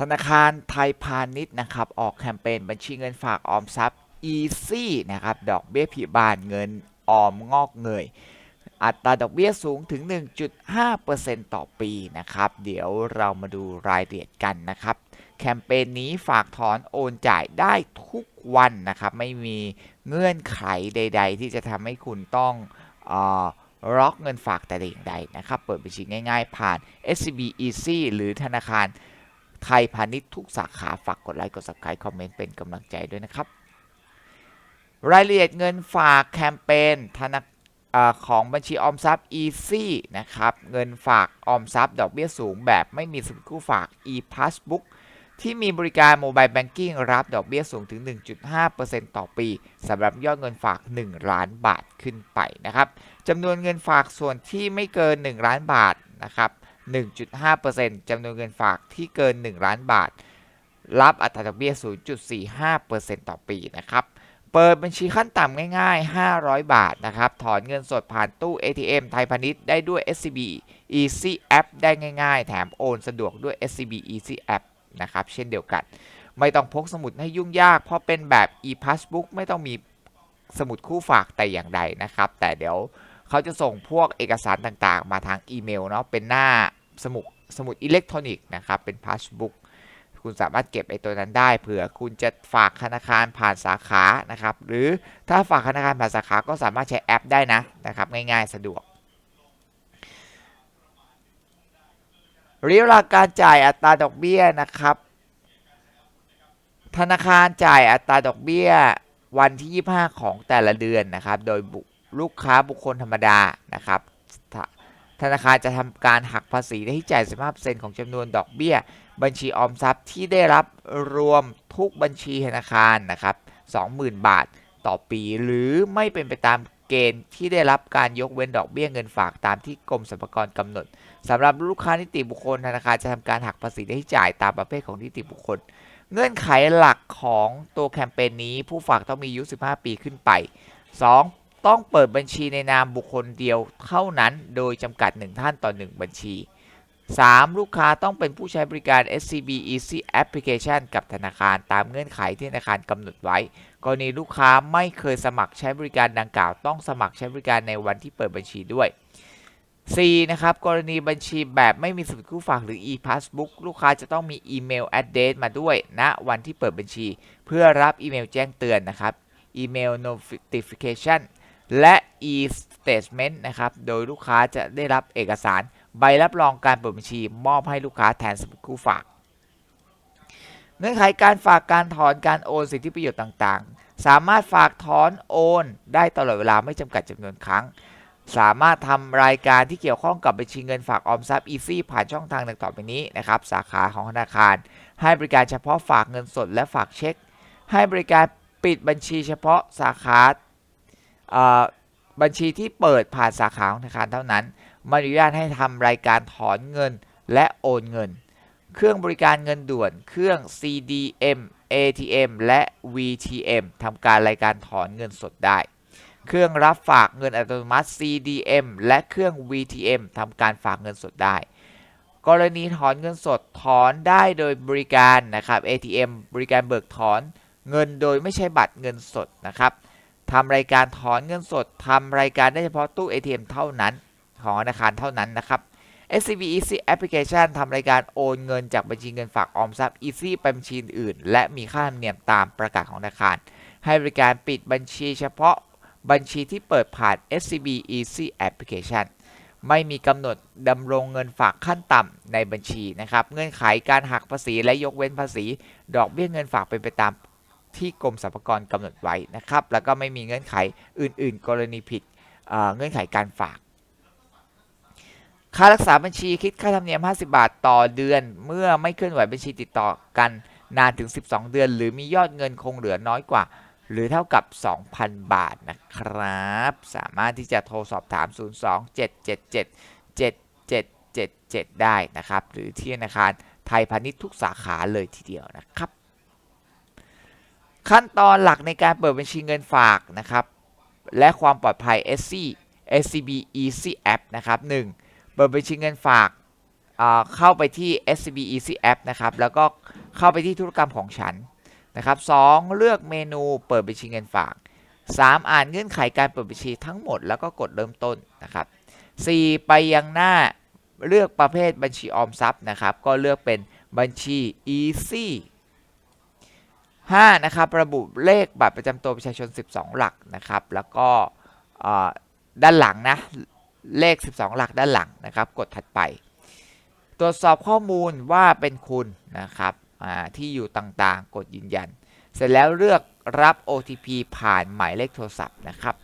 ธนาคารไทยพาณิชย์นะครับ ออกแคมเปญบัญชีเงินฝากออมทรัพย์ Easy นะครับ ดอกเบี้ยผิบานเงินออมงอกเงย อัตราดอกเบี้ยสูงถึง 1.5%ต่อปีนะครับ เดี๋ยวเรามาดูรายละเอียดกันนะครับ แคมเปญนี้ฝากถอนโอนจ่ายได้ทุกวันนะครับ ไม่มีเงื่อนไขใด ๆ ที่จะทำให้คุณต้องออล็อกเงินฝากแต่อย่างใดนะครับ เปิดบัญชีง่าย ๆ ผ่าน SCB Easy หรือธนาคาร ไทยพาณิชย์ทุกสาขาฝากกดไลค์กด subscribe คอมเมนต์เป็นกำลังใจด้วยนะครับ รายละเอียดเงินฝากแคมเปญธนาของบัญชีออมทรัพย์ Easy นะครับ เงินฝากออมทรัพย์ ดอกเบี้ยสูงแบบไม่มีสมุดคู่ฝาก e-passbook ที่มีบริการโมบายแบงกิ้งรับดอกเบี้ยสูงถึง 1.5%ต่อปีสำหรับยอดเงินฝาก 1 ล้านบาทขึ้นไปนะครับจำนวนเงินฝากส่วนที่ไม่เกิน 1 ล้านบาทนะครับ 1.5%จำนวนเงินฝากที่เกิน 1 ล้านบาท รับอัตราดอกเบี้ย 0.45%ต่อปีนะครับ เปิดบัญชีขั้นต่ำง่าย ๆ 500 บาทนะครับ ถอนเงินสดผ่านตู้ ATM ไทยพาณิชย์ได้ด้วย SCB Easy App ได้ง่าย ๆ แถมโอนสะดวกด้วย SCB Easy App นะครับ เช่นเดียวกัน ไม่ต้องพกสมุดให้ยุ่งยาก เพราะเป็นแบบ e-passbook ไม่ต้องมีสมุดคู่ฝากแต่อย่างใดนะครับ แต่เดี๋ยว เขาจะส่งพวกเอกสารต่างๆ มาทางอีเมลเนาะเป็นหน้าสมุดสมุดอิเล็กทรอนิกส์นะครับเป็น passbook คุณสามารถเก็บไอ้ตัวนั้นได้เผื่อคุณจะฝากธนาคารผ่านสาขานะครับ หรือถ้าฝากธนาคารผ่านสาขาก็สามารถใช้แอปได้นะนะครับ ง่ายๆสะดวกระยะเวลาการจ่ายอัตราดอกเบี้ยนะครับ ธนาคารจ่ายอัตราดอกเบี้ยวันที่ 25 ของแต่ละเดือนนะครับ โดยบุ ลูกค้าบุคคลธรรมดานะครับธนาคารจะทำการหักภาษีที่จ่าย15%ของจำนวนดอกเบี้ย บัญชีออมทรัพย์ที่ได้รับรวมทุกบัญชีธนาคารนะครับ20,000 บาทต่อปีหรือไม่เป็นไปตามเกณฑ์ที่ได้รับการยกเว้นดอกเบี้ยเงินฝากตามที่กรมสรรพากรกำหนดสำหรับลูกค้านิติบุคคลธนาคารจะทำการหักภาษีได้ที่จ่ายตามประเภทของนิติบุคคล เงื่อนไขหลักของตัวแคมเปญนี้ผู้ฝากต้องมีอายุ 15 ปีขึ้นไป 2. ต้องเปิดบัญชีในนามบุคคลเดียวเท่านั้น โดยจำกัด 1 ท่านต่อ 1 บัญชี 3. ลูกค้าต้องเป็นผู้ใช้บริการ SCB Easy Application กับธนาคารตามเงื่อนไขที่ธนาคารกำหนดไว้ กรณีลูกค้าไม่เคยสมัครใช้บริการดังกล่าว ต้องสมัครใช้บริการในวันที่เปิดบัญชีด้วย 4. นะครับ กรณีบัญชีแบบไม่มีสมุดคู่ฝากหรือ e-passbook ลูกค้าจะต้องมีอีเมล address มาด้วยณนะวันที่เปิดบัญชี เพื่อรับอีเมลแจ้งเตือนนะครับ อีเมล notification และ e-statement นะครับ โดยลูกค้าจะได้รับเอกสารใบรับรองการเปิดบัญชี มอบให้ลูกค้าแทนสมุดคู่ฝาก เงื่อนไขการฝากการถอนการโอนสิทธิประโยชน์ต่างๆ สามารถฝากถอนโอน ได้ตลอดเวลาไม่จำกัดจำนวนครั้ง สามารถทำรายการที่เกี่ยวข้องกับบัญชีเงินฝากออมทรัพย์ Easy ผ่านช่องทางดังต่อไปนี้นะครับสาขาของธนาคาร ให้บริการเฉพาะฝากเงินสดและฝากเช็ค ให้บริการปิดบัญชีเฉพาะสาขา บัญชีที่เปิดผ่านสาขาธนาคารเท่านั้นไม่อนุญาตให้ทำรายการถอนเงินและโอนเงิน เครื่องบริการเงินด่วน เครื่อง CDM ATM และ VTM ทำการรายการถอนเงินสดได้ เครื่องรับฝากเงินอัตโนมัติ CDM และเครื่อง VTM ทำการฝากเงินสดได้ กรณีถอนเงินสดถอนได้โดยบริการนะครับ ATM บริการเบิกถอนเงินโดยไม่ใช่บัตรเงินสดนะครับ ทำรายการถอนเงินสดทำรายการได้เฉพาะตู้ ATM เท่านั้น ของธนาคารเท่านั้นนะครับ SCB Easy Application ทำรายการโอนเงินจากบัญชีเงินฝากออมทรัพย์ Easy ไปบัญชีอื่น และมีค่าธรรมเนียมตามประกาศของธนาคาร ให้บริการปิดบัญชีเฉพาะบัญชีที่เปิดผ่าน SCB Easy Application ไม่มีกำหนดดำรงเงินฝากขั้นต่ำในบัญชีนะครับ เงื่อนไขการหักภาษีและยกเว้นภาษี ดอกเบี้ยเงินฝากเป็นไปตาม ที่กรมสรรพากรกำหนดไว้นะครับ แล้วก็ไม่มีเงื่อนไขอื่น ๆ กรณีผิดเเงื่อนไขการฝาก ค่ารักษาบัญชีคิดค่าธรรมเนียม 50 บาทต่อเดือน เมื่อไม่เคลื่อนไหวบัญชีติดต่อกันนานถึง 12 เดือน หรือมียอดเงินคงเหลือน้อยกว่า หรือเท่ากับ 2,000 บาทนะครับ สามารถที่จะโทรสอบถาม 02-777-7777 ได้นะครับ หรือที่ธนาคารไทยพาณิชย์ทุกสาขาเลยทีเดียวนะครับ ขั้นตอนหลักในการเปิดบัญชีเงินฝากนะครับ และความปลอดภัย SC SCB Easy App นะครับ 1. เปิดบัญชีเงินฝากเข้าไปที่ SCB Easy App นะครับ แล้วก็เข้าไปที่ธุรกรรมของฉันนะครับ 2. เลือกเมนูเปิดบัญชีเงินฝาก 3. อ่านเงื่อนไขการเปิดบัญชีทั้งหมดแล้วก็กดเริ่มต้นนะครับ 4. ไปยังหน้าเลือกประเภทบัญชีออมทรัพย์นะครับ ก็เลือกเป็นบัญชี Easy 5. นะครับระบุเลขบัตรประจำตัวประชาชน 12 หลักนะครับแล้วก็ด้านหลังนะเลข 12 หลักด้านหลังนะครับกดถัดไป ตรวจสอบข้อมูลว่าเป็นคุณนะครับที่อยู่ต่างๆ กดยืนยัน เสร็จแล้วเลือกรับ OTP ผ่านหมายเลขโทรศัพท์นะครับ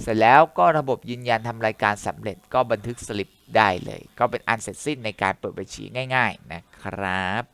เสร็จแล้วก็ระบบยืนยันทำรายการสำเร็จก็บันทึกสลิปได้เลย ก็เป็นอันเสร็จสิ้นในการเปิดบัญชีง่าย ๆนะครับ